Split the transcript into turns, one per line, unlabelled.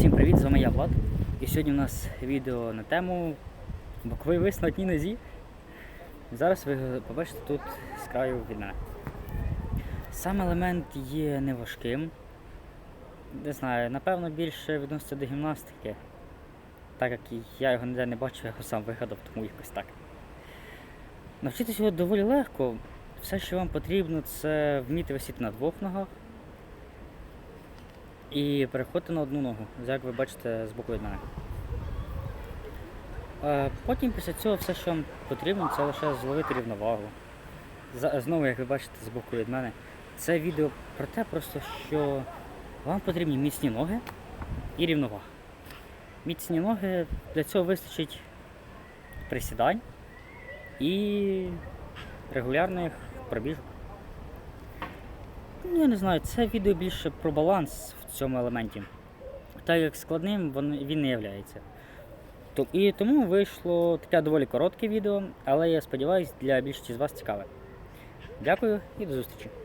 Всім привіт, з вами я Влад. І сьогодні у нас відео на тему боковий вис на нозі. Зараз ви побачите тут з краю від мене. Сам елемент є неважким. Не знаю, напевно більше відноситься до гімнастики. Так як я його ніде не бачив, я його сам вигадав, тому якось так. Навчитися його доволі легко. Все, що вам потрібно, це вміти висіти на двох ногах і переходити на одну ногу, як ви бачите з боку від мене. Е, Потім після цього все, що вам потрібно, це лише зловити рівновагу. Знову, як ви бачите з боку від мене, це відео про те, просто що вам потрібні міцні ноги і рівновага. Міцні ноги для цього вистачить присідань і регулярних пробіжок. Ну, я не знаю, це відео більше про баланс в цьому елементі. Так як складним він, не являється. І тому вийшло таке доволі коротке відео, але я сподіваюся, для більшості з вас цікаве. Дякую і до зустрічі!